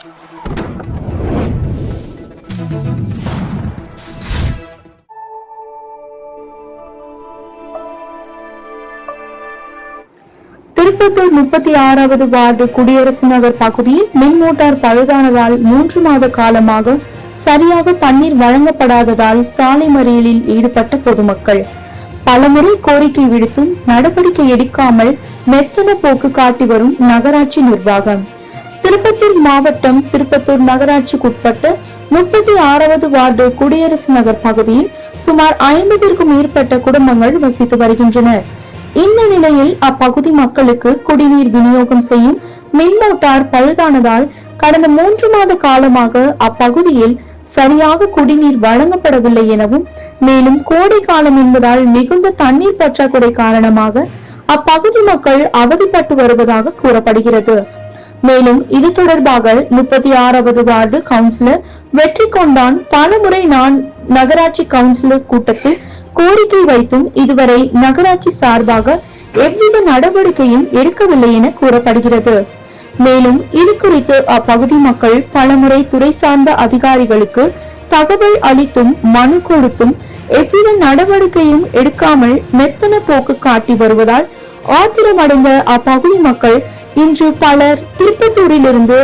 திருப்பத்தூர் முப்பத்தி ஆறாவது வார்டு குடியரசு நகர் பகுதியில் மின் மோட்டார் பழுதானதால் மூன்று மாத காலமாக சரியாக தண்ணீர் வழங்கப்படாததால் சாலை மறியலில் ஈடுபட்ட பொதுமக்கள். பலமுறை கோரிக்கை விடுத்தும் நடவடிக்கை எடுக்காமல் மெத்தன போக்கு காட்டி வரும் நகராட்சி நிர்வாகம். திருப்பத்தூர் மாவட்டம் திருப்பத்தூர் நகராட்சிக்குட்பட்ட முப்பத்தி ஆறாவது வார்டு குடியரசு நகர் பகுதியில் சுமார் ஐம்பதிற்கும் மேற்பட்ட குடும்பங்கள் வசித்து வருகின்றனர் இந்த நிலையில் அப்பகுதி மக்களுக்கு குடிநீர் விநியோகம் செய்யும் மின் மோட்டார் பழுதானதால் கடந்த மூன்று மாத காலமாக அப்பகுதியில் சரியாக குடிநீர் வழங்கப்படவில்லை எனவும் மேலும் கோடை காலம் என்பதால் மிகுந்த தண்ணீர் பற்றாக்குறை காரணமாக அப்பகுதி மக்கள் அவதிப்பட்டு வருவதாக கூறப்படுகிறது. மேலும் இது தொடர்பாக முப்பத்தி ஆறாவது வார்டு கவுன்சிலர் வெற்றி கொண்டான் பலமுறை நான் நகராட்சி கவுன்சிலர் கூட்டத்தில் கோரிக்கை வைத்தும் இதுவரை நகராட்சி சார்பாக எவ்வித நடவடிக்கையும் எடுக்கவில்லை என கூறப்படுகிறது. மேலும் இது குறித்து அப்பகுதி மக்கள் பலமுறை துறை சார்ந்த அதிகாரிகளுக்கு தகவல் அளித்தும் மனு கொடுத்தும் எவ்வித நடவடிக்கையும் எடுக்காமல் மெத்தன போக்கு காட்டி வருவதால் ஆத்திரமடைந்த அப்பகுதி மக்கள் இன்று பலர் திருப்பத்தூரிலிருந்து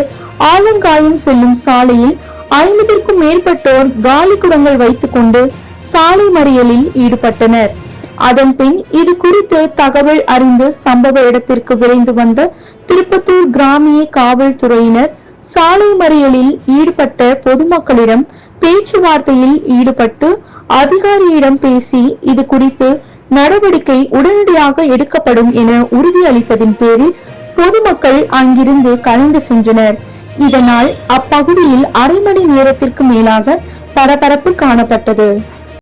ஆலங்காயம் செல்லும் சாலையில் ஐம்பதிற்கும் மேற்பட்டோர் காலி குடங்கள் வைத்துக் கொண்டு சாலை மறியலில் ஈடுபட்டனர். அதன் பின் இது குறித்து தகவல் அறிந்து சம்பவ இடத்திற்கு விரைந்து வந்த திருப்பத்தூர் கிராமிய காவல்துறையினர் சாலை மறியலில் ஈடுபட்ட பொதுமக்களிடம் பேச்சுவார்த்தையில் ஈடுபட்டு அதிகாரியிடம் பேசி இது குறித்து நடவடிக்கை உடனடியாக எடுக்கப்படும் என உறுதியளித்ததின் பேரில் பொதுமக்கள் அங்கிருந்து கலந்து சென்றனர். இதனால் அப்பகுதியில் அரை மணி நேரத்திற்கு மேலாக பரபரப்பு காணப்பட்டது.